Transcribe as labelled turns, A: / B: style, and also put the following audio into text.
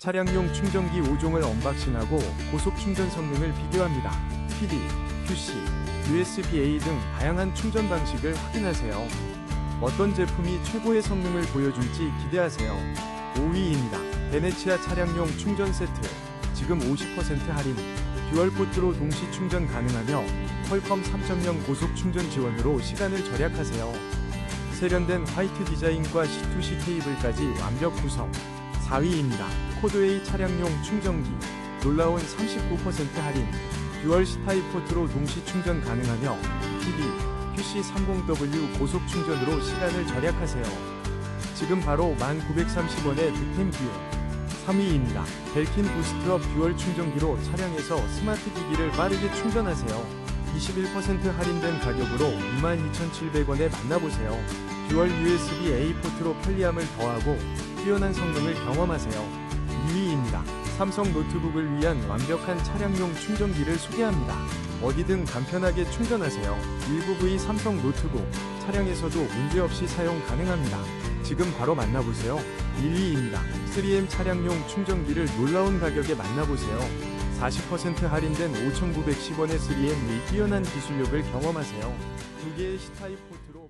A: 차량용 충전기 5종을 언박싱하고 고속 충전 성능을 비교합니다. PD, QC, USB-A 등 다양한 충전 방식을 확인하세요. 어떤 제품이 최고의 성능을 보여줄지 기대하세요. 5위입니다. 베네치아 차량용 충전 세트. 지금 50% 할인. 듀얼 포트로 동시 충전 가능하며 퀄컴 3.0 고속 충전 지원으로 시간을 절약하세요. 세련된 화이트 디자인과 C2C 케이블까지 완벽 구성. 4위입니다. 코드웨이 차량용 충전기. 놀라운 39% 할인. 듀얼 C타입 포트로 동시 충전 가능하며 PD, QC30W 고속 충전으로 시간을 절약하세요. 지금 바로 1930원의 득템 기회. 3위입니다. 벨킨 부스트업 듀얼 충전기로 차량에서 스마트 기기를 빠르게 충전하세요. 21% 할인된 가격으로 22,700원에 만나보세요. 듀얼 USB-A 포트로 편리함을 더하고 뛰어난 성능을 경험하세요. 2위입니다. 삼성 노트북을 위한 완벽한 차량용 충전기를 소개합니다. 어디든 간편하게 충전하세요. 19V 삼성 노트북 차량에서도 문제없이 사용 가능합니다. 지금 바로 만나보세요. 1위입니다. 3M 차량용 충전기를 놀라운 가격에 만나보세요. 40% 할인된 5,910원의 3M의 뛰어난 기술력을 경험하세요. 두 개의 C타입 포트로